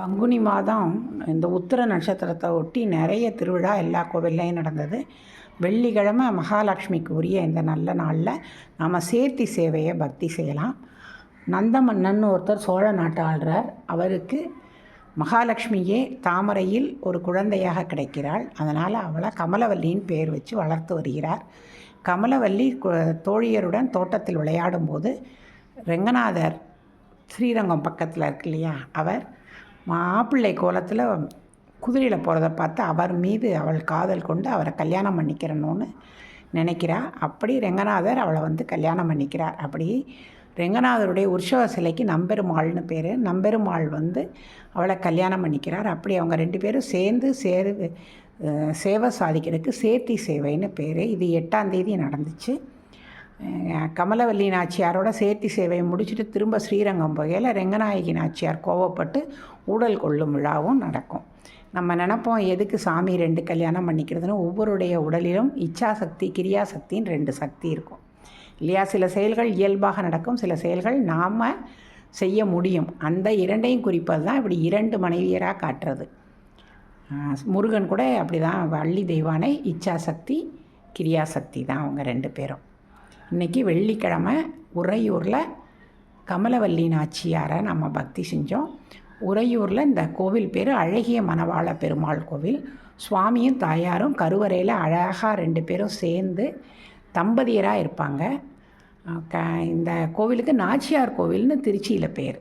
பங்குனி மாதம் இந்த உத்திர நட்சத்திரத்தை ஒட்டி நிறைய திருவிழா எல்லா கோவில்லையும் நடந்தது. வெள்ளிக்கிழமை மகாலட்சுமிக்கு உரிய இந்த நல்ல நாளில் நாம் சேர்த்தி சேவையை பக்தி செய்யலாம். நந்தமன்னன் ஒருத்தர் சோழ நாட்டு ஆள்றார். அவருக்கு மகாலட்சுமியே தாமரையில் ஒரு குழந்தையாக கிடைக்கிறாள். அதனால் அவளை கமலவல்லியின் பெயர் வச்சு வளர்த்து வருகிறார். கமலவல்லி தோழியருடன் தோட்டத்தில் விளையாடும்போது ரெங்கநாதர் ஸ்ரீரங்கம் பக்கத்தில் இருக்கு இல்லையா? அவர் மாப்பிள்ளை கோலத்தில் குதிரையில் போகிறத பார்த்து அவர் மீது அவள் காதல் கொண்டு அவரை கல்யாணம் பண்ணிக்கிறணும்னு நினைக்கிறா. அப்படி ரெங்கநாதர் அவளை வந்து கல்யாணம் பண்ணிக்கிறார். அப்படி ரெங்கநாதருடைய உற்சவ சிலைக்கு நம்பெருமாள்னு பேர். நம்பெருமாள் வந்து அவளை கல்யாணம் பண்ணிக்கிறார். அப்படி அவங்க ரெண்டு பேரும் சேர்ந்து சேரு சேவை சாதிக்கிறதுக்கு சேர்த்தி சேவைன்னு பேர். இது எட்டாம் தேதி நடந்துச்சு. கமலவல்லி நாச்சியாரோட சேர்த்தி சேவையை முடிச்சுட்டு திரும்ப ஸ்ரீரங்கம் போகையில் ரெங்கநாயகி நாச்சியார் கோவப்பட்டு ஊடல் கொள்ளும் விழாவும் நடக்கும். நம்ம நினப்போம் எதுக்கு சாமி ரெண்டு கல்யாணம் பண்ணிக்கிறதுன்னு ஒவ்வொருடைய உடலிலும் இச்சாசக்தி கிரியாசக்தின்னு ரெண்டு சக்தி இருக்கும். இல்லையா? சில செயல்கள் இயல்பாக நடக்கும் சில செயல்கள் நாம் செய்ய முடியும். அந்த இரண்டையும் குறிப்பது தான் இப்படி இரண்டு மனைவியராக காட்டுறது. முருகன் கூட அப்படி தான் வள்ளி தெய்வானை இச்சாசக்தி கிரியாசக்தி தான் அவங்க ரெண்டு பேரும். இன்றைக்கி வெள்ளிக்கிழமை உறையூரில் கமலவல்லி நாச்சியாரை நம்ம பக்தி செஞ்சோம். உறையூரில் இந்த கோவில் பேர் அழகிய மணவாள பெருமாள் கோவில். சுவாமியும் தாயாரும் கருவறையில் அழகாக ரெண்டு பேரும் சேர்ந்து தம்பதியராக இருப்பாங்க. க இந்த கோவிலுக்கு நாச்சியார் கோவில்னு திருச்சியில் பேர்.